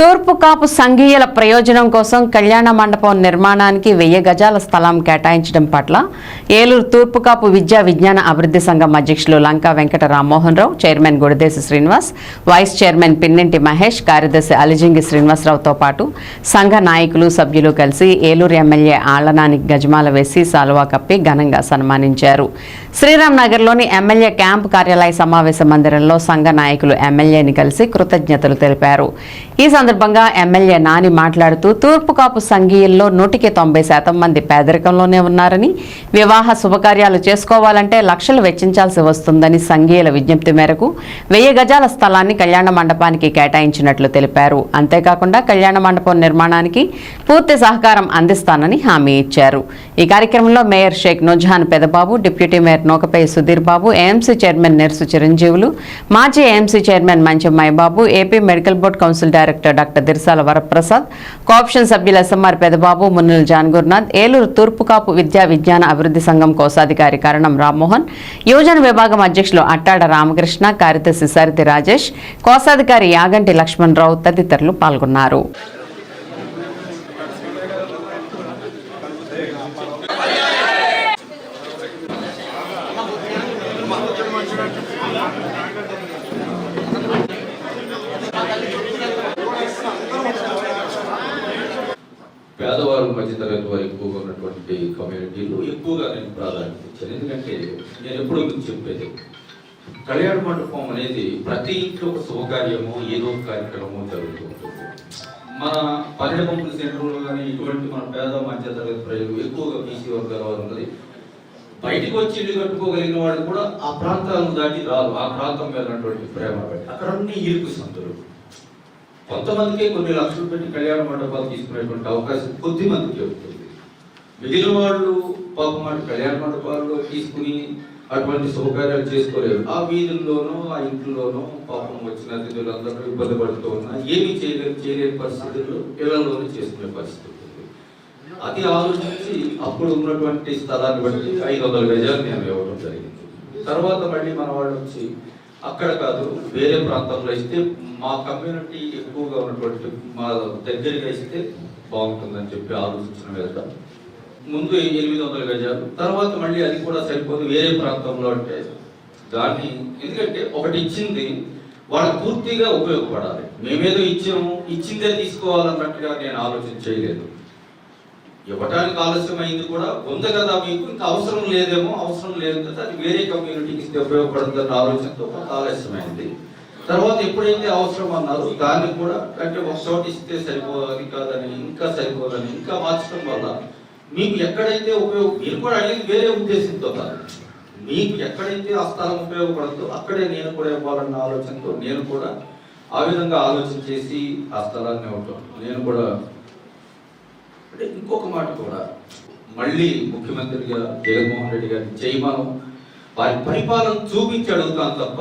తూర్పు కాపు సంఘీయుల ప్రయోజనం కోసం కళ్యాణ మండపం నిర్మాణానికి వెయ్యి గజాల స్థలం కేటాయించడం పట్ల ఏలూరు తూర్పు కాపు విద్యా విజ్ఞాన అభివృద్ధి సంఘం అధ్యక్షులు Lanka Venkata Rammohan Rao chairman Gudidesi Srinivas vice chairman Pinninti Mahesh కార్యదర్శి అలిజింగి శ్రీనివాసరావుతో పాటు సంఘ నాయకులు సభ్యులు కలిసి ఏలూరు ఎమ్మెల్యే ఆళ్ళనానికి గజమాల వేసి సాలువా కప్పి ఘనంగా సన్మానించారు. శ్రీరామ్ నగర్లోని ఎమ్మెల్యే క్యాంపు కార్యాలయ సమావేశ మందిరంలో సంఘ నాయకులు ఎమ్మెల్యేని కలిసి కృతజ్ఞతలు తెలిపారు. ఈ సందర్భంగా సందర్భంగా ఎమ్మెల్యే నాని మాట్లాడుతూ తూర్పు కాపు సంఘీయుల్లో నూటికి తొంభై శాతం మంది పేదరికంలోనే ఉన్నారని వివాహ శుభకార్యాలు చేసుకోవాలంటే లక్షలు వెచ్చించాల్సి వస్తుందని సంఘీయుల విజ్ఞప్తి మేరకు వెయ్యి గజాల స్థలాన్ని కళ్యాణ మండపానికి కేటాయించినట్లు తెలిపారు. అంతేకాకుండా కళ్యాణ మండపం నిర్మాణానికి పూర్తి సహకారం అందిస్తానని హామీ ఇచ్చారు. ఈ కార్యక్రమంలో mayor Sheikh Nujan Pedababu deputy mayor Nokapai Sudheer Babu AMC chairman Nersu Chiranjeevulu మాజీ AMC chairman Manchi Maibabu AP medical board council director doctor Dirsala Varaprasad co-option సభ్యుల ఎస్ఎంఆర్ పెదబాబు మున్నుల జాన్ గురునాథ్ ఏలూరు తూర్పుకాపు విద్యా విజ్ఞాన అభివృద్ధి సంఘం కోశాధికారి కరణం రామ్మోహన్ యువజన విభాగం అధ్యక్షులు అట్టాడ రామకృష్ణ కార్యదర్శి సరితి రాజేష్ కోశాధికారి యాగంటి లక్ష్మణరావు తదితరులు పాల్గొన్నారు. పేదవారు మధ్యతరగతి వారు ఎక్కువగా ఉన్నటువంటి కమ్యూనిటీలు ఎక్కువగా నేను ప్రాధాన్యత ఇచ్చాను ఎందుకంటే నేను ఎప్పుడూ గురించి చెప్పేది కళ్యాణ మండపం అనేది ప్రతి ఇంట్లో ఒక శుభకార్యము ఏదో ఒక కార్యక్రమము జరుగుతూ ఉంటుంది. మన పన్నెండు పంపుల సెంటర్లో కానీ ఇటువంటి మన పేద మధ్య తరగతి ప్రజలు ఎక్కువగా బీసీ వర్గాల వారు ఉన్నది బయటికి వచ్చి ఇల్లు కట్టుకోగలిగిన వాళ్ళు కూడా ఆ ప్రాంతాలను దాటి రాదు ఆ ప్రాంతం మీద ఉన్నటువంటి ప్రేమ పెట్టి అక్కడ అన్ని ఇరుకు సంతులు కొంతమందికే కొన్ని లక్షలు పెట్టి కళ్యాణ మండపాలు తీసుకునేటువంటి అవకాశం కొద్ది మందికి ఉంటుంది మిగిలిన వాళ్ళు పాపం వాటి కళ్యాణ మండపాల్లో తీసుకుని అటువంటి సౌకర్యాలు చేసుకోలేరు. ఆ వీధుల్లోనూ ఆ ఇంట్లోనూ పాపం వచ్చిన అతిథులందరూ ఇబ్బంది పడుతూ ఉన్నా ఏమీ చేయలేని చేయలేని పరిస్థితుల్లో ఇళ్ళలోనే చేసుకునే పరిస్థితి అది ఆలోచించి అప్పుడు ఉన్నటువంటి స్థలాన్ని బట్టి ఐదు వందల గజాలు నేను ఇవ్వడం జరిగింది. తర్వాత మళ్ళీ మన వాళ్ళు వచ్చి అక్కడ కాదు వేరే ప్రాంతంలో ఇస్తే మా కమ్యూనిటీ ఎక్కువగా ఉన్నటువంటి మా దగ్గరగా ఇస్తే బాగుంటుందని చెప్పి ఆలోచించిన మీద ముందు ఎనిమిది వందల గజాలు తర్వాత మళ్ళీ అది కూడా సరిపోదు వేరే ప్రాంతంలో అంటే దాన్ని ఎందుకంటే ఒకటి ఇచ్చింది వాళ్ళకి పూర్తిగా ఉపయోగపడాలి. మేమేదో ఇచ్చాము ఇచ్చిందే తీసుకోవాలన్నట్టుగా నేను ఆలోచన చేయలేదు. ఇవ్వటానికి ఆలస్యమైంది కూడా ఉంది కదా మీకు ఇంకా అవసరం లేదేమో అవసరం లేదు కదా అది వేరే కమ్యూనిటీకి ఇస్తే ఉపయోగపడుతుందన్న ఆలోచనతో కొంత ఆలస్యమైంది. తర్వాత ఎప్పుడైతే అవసరం అన్నారు దాన్ని కూడా అంటే ఒక చోట ఇస్తే సరిపోదని కాదని ఇంకా సరిపోదని ఇంకా మార్చడం వల్ల మీకు ఎక్కడైతే ఉపయోగం మీరు కూడా అడిగింది వేరే ఉద్దేశంతో కాదు. మీకు ఎక్కడైతే ఆ స్థలం ఉపయోగపడుతుందో అక్కడే నేను కూడా ఇవ్వాలన్న ఆలోచనతో నేను కూడా ఆ విధంగా ఆలోచన చేసి ఆ స్థలాన్ని ఇవ్వటం. నేను కూడా అంటే ఇంకొక మాట కూడా. మళ్ళీ ముఖ్యమంత్రిగా జగన్మోహన్ రెడ్డి గారిని చేయమనం. వారి పరిపాలన చూపించి అడుగుతాను తప్ప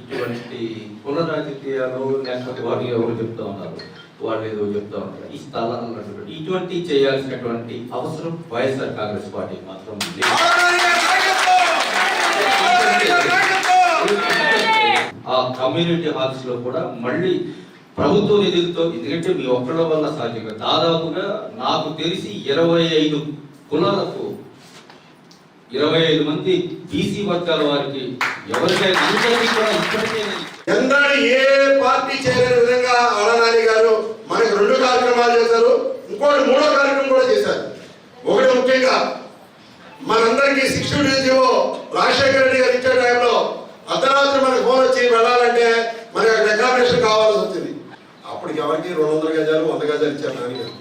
ఇటువంటి కుల రాజకీయాలు లేకపోతే వారు ఎవరు చెప్తా ఉన్నారు? వాళ్ళు ఏదో చెప్తా ఉన్నారు. ఈ స్థలాలు ఇటువంటి చేయాల్సినటువంటి అవసరం వైఎస్ఆర్ కాంగ్రెస్ పార్టీ మాత్రం ఆ కమ్యూనిటీ హాల్స్లో కూడా మళ్ళీ ప్రభుత్వ నిధులతో ఎందుకంటే మీ ఒక్కడం వల్ల సాధ్యం దాదాపుగా నాకు తెలిసి ఇరవై ఐదు కులాలకు ఇరవై ఐదు మంది బీసీ వర్గాల వారికి ఎవరికైనా అందరికీ కూడా ఏ పార్టీ చేయలేని విధంగా ఆడనాని గారు మనకి రెండు కార్యక్రమాలు చేశారు. ఇంకోటి మూడో కార్యక్రమం కూడా చేశారు. ఒకటి ముఖ్యంగా మనందరికీ శిక్షణ డేస్ రాజశేఖర రెడ్డి గారు ఇచ్చే టైంలో అర్ధరాత్రి మనకు ఫోన్ వచ్చి వెళ్ళాలంటే మనకి డెకరేషన్ కావాల్సి వచ్చింది. అప్పటికి ఎవరికి రెండు వందల గజాలు వంద గజాలు ఇచ్చారు నాన్నగారు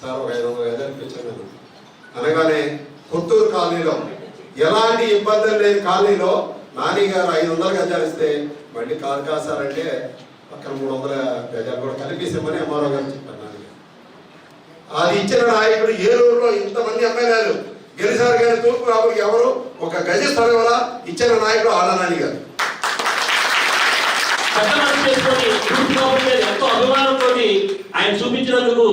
సార్ ఒక ఐదు వందల గజాలు ఇప్పించాను నేను అనగానే కొత్తూరు కాలనీలో ఎలాంటి ఇబ్బందులు లేని కాలనీలో నాని గారు ఐదు వందల గజాలు ఇస్తే మళ్ళీ కాదు కాదు సార్ అంటే అక్కడ మూడు వందల గజాలు కూడా కనిపిస్తామని ఎంఆర్ఓ గారు చెప్పారు నాన్నగారు అది ఇచ్చిన నాయకుడు ఏలూరులో ఇంతమంది ఎమ్మెల్యేలు. గెలిచారు కానీ తూర్పు కాబట్టి ఎవరు? ఒక గజ స్థలం వల్ల ఇచ్చిన నాయకుడు ఆడనాని గారు అభిమానంతో ఆయన చూపించినందుకు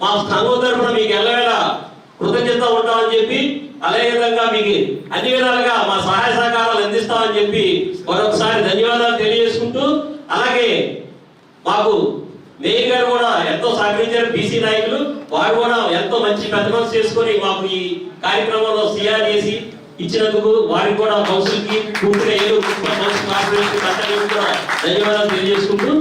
మా సంఘం తరఫున మీకు ఎల్లవేళ కృతజ్ఞత ఉంటామని చెప్పి అదే విధంగా మీకు అన్ని విధాలుగా మా సహాయ సహకారాలు అందిస్తామని చెప్పి మరొకసారి ధన్యవాదాలు తెలియజేసుకుంటూ అలాగే మాకు మేయర్ గారు కూడా ఎంతో సహకరించారు బీసీ నాయకులు. వారు కూడా ఎంతో మంచి పెద్ద మనసు చేసుకొని మాకు ఈ కార్యక్రమంలో సిఆర్ చేసి ఇచ్చినందుకు వారికి కూడా కౌన్సిల్కి పూర్తిగా ఏదో కౌన్సిల్ కార్పొరేషన్ కూడా ధన్యవాదాలు తెలియజేసుకుంటూ